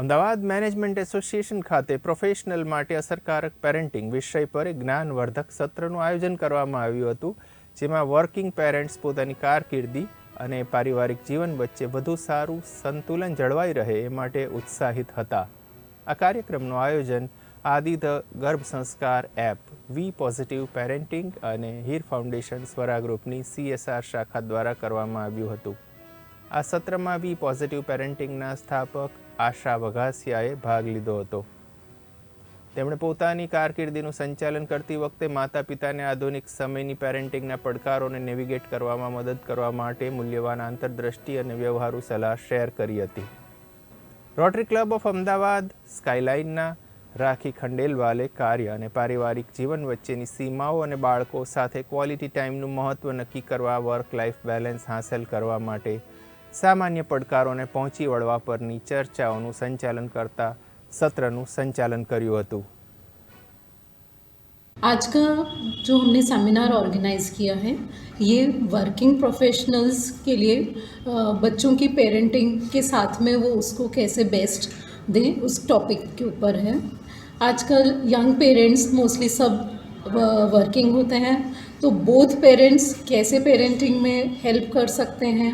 Ahmedabad management association ખાતે professional માટે અસરકારક પેરેન્ટિંગ વિષય પર એક જ્ઞાનવર્ધક સત્રનું આયોજન કરવામાં આવ્યું હતું, જેમાં વર્કિંગ પેરેન્ટ્સ પોતાની કારકિર્દી અને પારિવારિક જીવન વચ્ચે વધુ સારું સંતુલન જળવાઈ રહે એ માટે ઉત્સાહિત હતા. આ કાર્યક્રમનું આયોજન આદિ ધ ગર્ભ સંસ્કાર એપ, વી પોઝિટિવ પેરેન્ટિંગ અને હીર ફાઉન્ડેશન સ્વરા ગ્રુપની સીએસઆર શાખા દ્વારા કરવામાં આવ્યું હતું. આ સત્રમાં વી પોઝિટિવ પેરેન્ટિંગના સ્થાપક આશા વઘાસિયાએ ભાગ લીધો હતો. તેમણે પોતાની કારકિર્દીનું સંચાલન કરતી વખતે માતા પિતાને આધુનિક સમયની પેરેન્ટિંગના પડકારોને નેવિગેટ કરવામાં મદદ કરવા માટે મૂલ્યવાન આંતરદ્રષ્ટિ અને વ્યવહારુ સલાહ શેર કરી હતી. રોટરી ક્લબ ઓફ અમદાવાદ, સ્કાયલાઇનના રાખી ખંડેલવાલે કાર્ય અને પારિવારિક જીવન વચ્ચેની સીમાઓ અને બાળકો સાથે ક્વોલિટી ટાઈમનું મહત્ત્વ નક્કી કરવા વર્ક લાઈફ બેલેન્સ હાંસલ કરવા માટે સામાન્ય પડકારોને પહોંચી વળવા પરની ચર્ચાઓનું સંચાલન કરતા સત્રનું સંચાલન કર્યું હતું आज का जो हमने सेमिनार ऑर्गेनाइज किया है ये वर्किंग प्रोफेशनल्स के लिए अ, बच्चों की पेरेंटिंग के साथ में वो उसको कैसे बेस्ट दें उस टॉपिक के ऊपर है आजकल यंग पेरेंट्स मोस्टली सब वर्किंग होते हैं तो बोथ पेरेंट्स कैसे पेरेंटिंग में हेल्प कर सकते हैं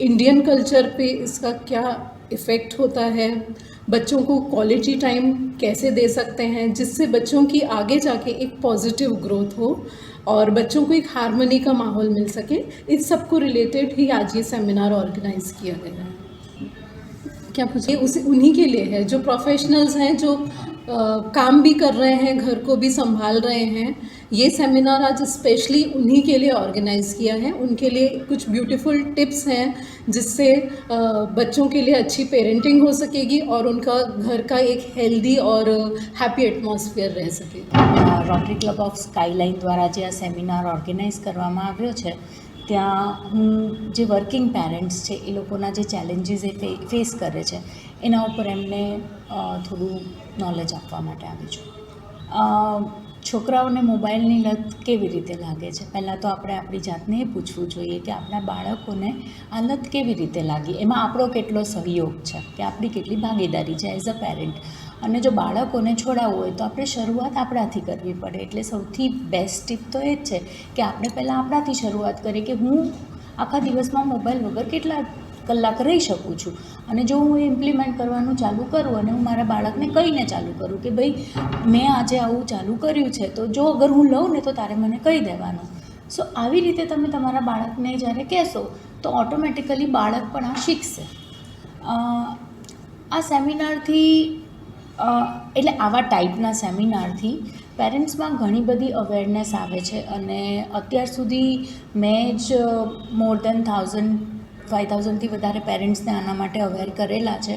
इंडियन कल्चर पे इसका क्या इफ़ेक्ट होता है? बच्चों को क्वालिटी टाइम कैसे दे सकते हैं? जिससे बच्चों की आगे जाके एक पॉजिटिव ग्रोथ हो और बच्चों को एक हारमोनी का माहौल मिल सके। इस सबको रिलेटेड ही आज ये सेमिनार ऑर्गेनाइज किया गया है। क्या पूछिए उसी उन्हीं के लिए है, जो प्रोफेशनल्स हैं, जो काम भी कर रहे हैं घर को भी संभाल रहे हैं ये सेमिनार आज स्पेशली उन्हीं के लिए ऑर्गेनाइज किया है उनके लिए कुछ ब्यूटीफुल टिप्स हैं जिससे अ, बच्चों के लिए अच्छी पेरेंटिंग हो सकेगी और उनका घर का एक हेल्दी और हैप्पी एटमॉस्फेयर रह सकेगा uh, Rotary Club of Skyline દ્વારા જે આ સેમિનાર ઓર્ગેનાઇઝ કરવામાં આવ્યો છે ત્યાં હું જે વર્કિંગ પેરેન્ટ્સ છે, એ લોકોના જે ચેલેન્જીસ એ ફેસ કરે છે, એના ઉપર એમને થોડું નોલેજ આપવા માટે આવી છું. છોકરાઓને મોબાઈલની લત કેવી રીતે લાગે છે? પહેલાં તો આપણે આપણી જાતને એ પૂછવું જોઈએ કે આપણા બાળકોને આ લત કેવી રીતે લાગી? એમાં આપણો કેટલો સહયોગ છે? કે આપણી કેટલી ભાગીદારી છે? એઝ અ પેરેન્ટ અને જો બાળકોને છોડાવવું હોય તો આપણે શરૂઆત આપણાથી કરવી પડે. એટલે સૌથી બેસ્ટ ટીપ તો એ જ છે કે આપણે પહેલાં આપણાથી શરૂઆત કરીએ કે હું આખા દિવસમાં મોબાઈલ વગર કેટલા કલાક રહી શકું છું? અને જો હું ઇમ્પ્લિમેન્ટ કરવાનું ચાલુ કરું અને હું મારા બાળકને કહીને ચાલુ કરું કે ભાઈ, મેં આજે આવું ચાલુ કર્યું છે, તો જો અગર હું લઉં ને તો તારે મને કહી દેવાનું. સો આવી રીતે તમે તમારા બાળકને જ્યારે કહેશો, તો ઓટોમેટિકલી બાળક પણ આ શીખશે. આ સેમિનારથી એટલે આવા ટાઈપના સેમિનારથી પેરેન્ટ્સમાં ઘણી બધી અવેરનેસ આવે છે અને અત્યાર સુધી મેં જ મોર દેન થાઉઝન્ડ ફાઇવ થાઉઝન્ડથી વધારે પેરેન્ટ્સને આના માટે અવેર કરેલા છે.